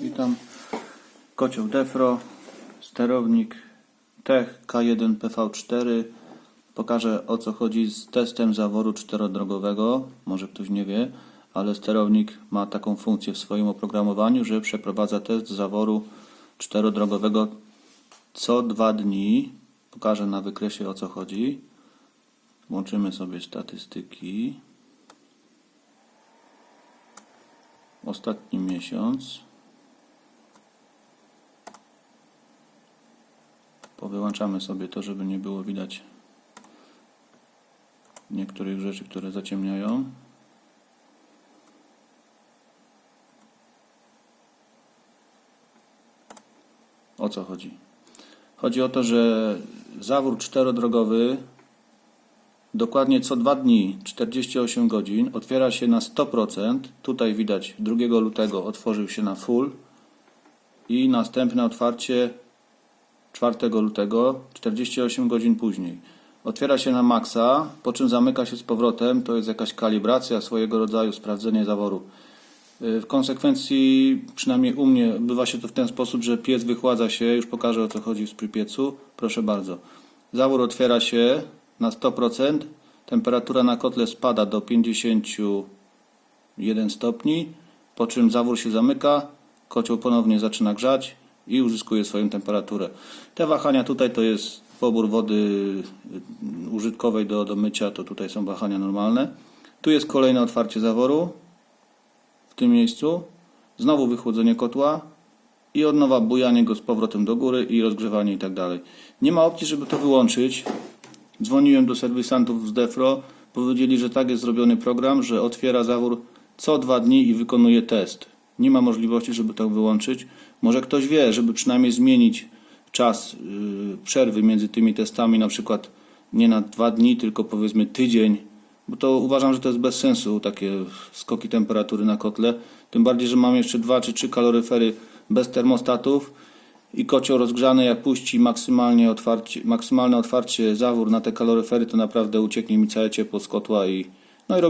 Witam. Kocioł Defro, sterownik Tech K1 PV4. Pokażę o co chodzi z testem zaworu czterodrogowego. Może ktoś nie wie, ale sterownik ma taką funkcję w swoim oprogramowaniu, że przeprowadza test zaworu czterodrogowego co dwa dni. Pokażę na wykresie o co chodzi. Włączymy sobie statystyki. Ostatni miesiąc. Powyłączamy sobie to, żeby nie było widać niektórych rzeczy, które zaciemniają. O co chodzi? Chodzi o to, że zawór czterodrogowy dokładnie co dwa dni, 48 godzin, otwiera się na 100%. Tutaj widać 2 lutego otworzył się na full i następne otwarcie 4 lutego, 48 godzin później. Otwiera się na maksa, po czym zamyka się z powrotem. To jest jakaś kalibracja, swojego rodzaju sprawdzenie zaworu. Y, W konsekwencji, przynajmniej u mnie, bywa się to w ten sposób, że piec wychładza się. Już pokażę o co chodzi w piecu. Proszę bardzo. Zawór otwiera się na 100%. Temperatura na kotle spada do 51 stopni, po czym zawór się zamyka, kocioł ponownie zaczyna grzać i uzyskuje swoją temperaturę. Te wahania tutaj to jest pobór wody y, użytkowej do, do mycia, to tutaj są wahania normalne. Tu jest kolejne otwarcie zaworu w tym miejscu. Znowu wychłodzenie kotła i od nowa bujanie go z powrotem do góry i rozgrzewanie i tak dalej. Nie ma opcji, żeby to wyłączyć. Dzwoniłem do serwisantów z Defro. Powiedzieli, że tak jest zrobiony program, że otwiera zawór co dwa dni i wykonuje test. Nie ma możliwości, żeby to wyłączyć. Może ktoś wie, żeby przynajmniej zmienić czas yy, przerwy między tymi testami, na przykład nie na dwa dni, tylko powiedzmy tydzień, bo to uważam, że to jest bez sensu, takie skoki temperatury na kotle. Tym bardziej, że mam jeszcze dwa czy trzy kaloryfery bez termostatów i kocioł rozgrzany, jak puści maksymalnie otwarcie, maksymalne otwarcie zawór na te kaloryfery, to naprawdę ucieknie mi całe ciepło z kotła i, no i robi